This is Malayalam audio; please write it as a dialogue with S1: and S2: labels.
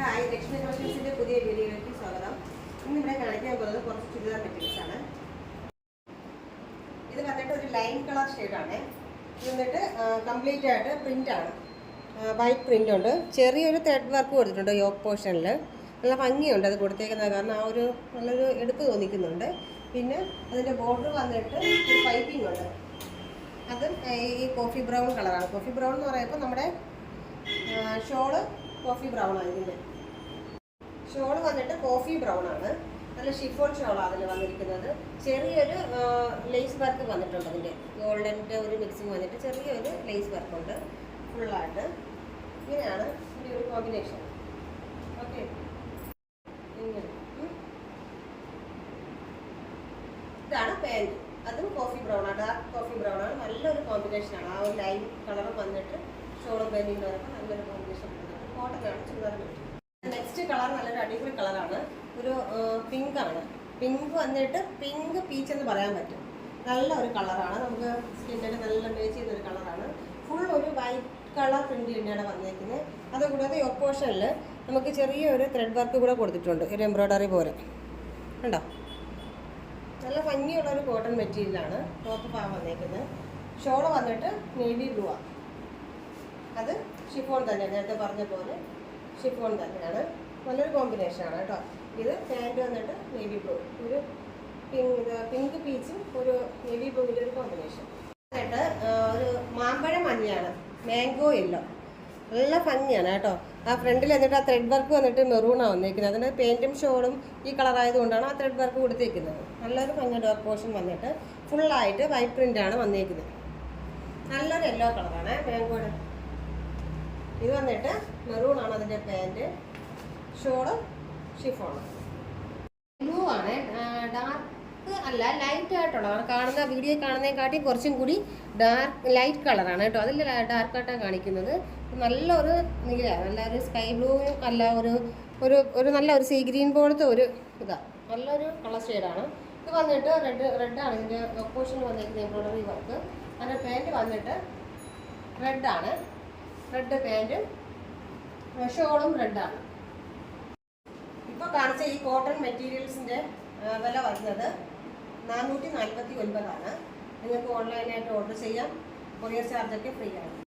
S1: ഹായ് ലക്ഷ്മി കളക്ഷൻസിന്റെ പുതിയ വീഡിയോയിലേക്ക് സ്വാഗതം. ഇന്ന് ഇവിടെ കാണിക്കാൻ പോകുന്നത് കുറച്ച് ചുരിദാർ മെറ്റീരിയൽസ് ആണ്. ഇത് വന്നിട്ട് ഒരു ലൈൻ കളർ ഷെയ്ഡാണ് ഇത് വന്നിട്ട് കംപ്ലീറ്റ് ആയിട്ട് പ്രിന്റ് ആണ്. വൈറ്റ് പ്രിന്റ് ഉണ്ട്. ചെറിയൊരു ത്രെഡ് വർക്ക് കൊടുത്തിട്ടുണ്ട് യോക്ക് പോർഷനിൽ നല്ല ഭംഗിയുണ്ട് അത് കൊടുത്തേക്കുന്നത്. കാരണം ആ ഒരു നല്ലൊരു എടുപ്പ് തോന്നിക്കുന്നുണ്ട്. പിന്നെ അതിന്റെ ബോർഡർ വന്നിട്ട് ഒരു പൈപ്പിംഗ് ഉണ്ട്. അതും ഈ കോഫി ബ്രൗൺ കളറാണ്. കോഫി ബ്രൗൺ എന്ന് പറയുമ്പോൾ നമ്മുടെ ഷോൾ കോഫി ബ്രൗൺ ആണ് ഷോൾ വന്നിട്ട് കോഫി ബ്രൗൺ ആണ്. നല്ല ഷിഫോൺ ഷോൾ അതിൽ വന്നിരിക്കുന്നത്. ചെറിയൊരു ലേസ് വർക്ക് വന്നിട്ടുണ്ട് അതിന്റെ ഗോൾഡന്റെ ഒരു മിക്സിങ് വന്നിട്ട് ചെറിയൊരു ലേസ് വർക്ക് ഉണ്ട്. ഫുള്ളായിട്ട് ഇങ്ങനെയാണ് ഇതിന്റെ ഒരു കോമ്പിനേഷൻ ഓക്കെ ഇതാണ് പാന്റ് അതും കോഫി ബ്രൗൺ ആണ്. ഡാർക്ക് കോഫി ബ്രൗൺ ആണ്. നല്ലൊരു കോമ്പിനേഷൻ ആണ്. ആ ഒരു ലൈൻ കളർ വന്നിട്ട് ഷോളും പാന്റിന്റെ വരുമ്പോൾ നല്ലൊരു കോമ്പിനേഷൻ കോട്ടനാണ് ചുരിദാറിന് നെക്സ്റ്റ് കളർ നല്ലൊരു അടിപൊളി കളറാണ് ഒരു പിങ്ക് പിങ്ക് വന്നിട്ട് പിങ്ക് പീച്ച് എന്ന് പറയാൻ പറ്റും. നല്ല ഒരു കളറാണ് നമുക്ക് സ്കിന്നിന് നല്ല മേച്ച് ചെയ്ത ഒരു കളറാണ് ഫുൾ ഒരു വൈറ്റ് കളർ പ്രിന്റ് തന്നെയാണ് വന്നേക്കുന്നത് അതുകൂടാതെ ഒപ്പോഷനിൽ നമുക്ക് ചെറിയൊരു ത്രെഡ് വർക്ക് കൂടെ കൊടുത്തിട്ടുണ്ട്. ഒരു എംബ്രോയ്ഡറി പോലെ. കണ്ടോ? നല്ല ഭംഗിയുള്ള ഒരു കോട്ടൺ മെറ്റീരിയലാണ് ടോപ്പ് ഭാഗം വന്നേക്കുന്നത് ഷോൾ വന്നിട്ട് നേവി ബ്ലൂ അത് ഷിഫോൺ തന്നെ നേരത്തെ പറഞ്ഞ പോലെ ഷിഫോൺ തന്നെയാണ്. നല്ലൊരു കോമ്പിനേഷനാണ് കേട്ടോ. ഇത് പാന്റ് വന്നിട്ട് നേവി ബ്ലൂ ഒരു പിങ്ക് ഇത് പിങ്ക് പീച്ചും ഒരു നേവി ബ്ലൂവിന്റെ ഒരു കോമ്പിനേഷൻ എന്നിട്ട് ഒരു മാമ്പഴം മഞ്ഞയാണ്. മാംഗോ ഇല്ലോ നല്ല ഭംഗിയാണ് കേട്ടോ. ആ ഫ്രണ്ടിൽ എന്നിട്ട് ആ ത്രെഡ് വർക്ക് വന്നിട്ട് മെറൂണാണ് വന്നിരിക്കുന്നത് അതിന്റെ പെയിന്റും ഷോളും ഈ കളറായതുകൊണ്ടാണ് ആ ത്രെഡ് വർക്ക് കൊടുത്തിരിക്കുന്നത് നല്ലൊരു ഭംഗി വർക്ക് പോർഷൻ വന്നിട്ട്. ഫുള്ളായിട്ട് വൈറ്റ് പ്രിന്റാണ് വന്നിരിക്കുന്നത് നല്ലൊരു യെല്ലോ കളറാണ് മാംഗോയുടെ ഇത് വന്നിട്ട് മെറൂൺ ആണ് അതിന്റെ പാന്റ്. ഷോൾ ഷിഫോണ് ബ്ലൂ ആണ് ഡാർക്ക് അല്ല ലൈറ്റ് ആയിട്ടുള്ളതാണ്. കാണുന്ന വീഡിയോ കാണുന്നതിനെക്കാട്ടി കുറച്ചും കൂടി ഡാർക്ക് ലൈറ്റ് കളറാണ് കേട്ടോ. അതിൽ ഡാർക്കായിട്ടാണ് കാണിക്കുന്നത്. നല്ലൊരു നീലയാണ് നല്ല ഒരു സ്കൈ ബ്ലൂ അല്ല ഒരു ഒരു ഒരു നല്ല ഒരു സീ ഗ്രീൻ പോലത്തെ ഒരു ഇതാണ് നല്ലൊരു കളർ ഷെയ്ഡാണ് ഇത് വന്നിട്ട് റെഡ് റെഡാണ് ഇതിന്റെ ഓപ്പോഷൻ വന്നിരിക്കുന്നത് എംബ്രോയിഡറി വർക്ക് അതിന്റെ പാന്റ് വന്നിട്ട് റെഡാണ് റെഡ് പാന്റും ഷോളും റെഡാണ് ഇപ്പോൾ കാണിച്ച ഈ കോട്ടൺ മെറ്റീരിയൽസിന്റെ വില വരുന്നത് നാനൂറ്റി നാൽപ്പത്തി ഒൻപതാണ്. നിങ്ങൾക്ക് ഓൺലൈനായിട്ട് ഓർഡർ ചെയ്യാം. കൊറിയർ ചാർജൊക്കെ ഫ്രീ ആണ്.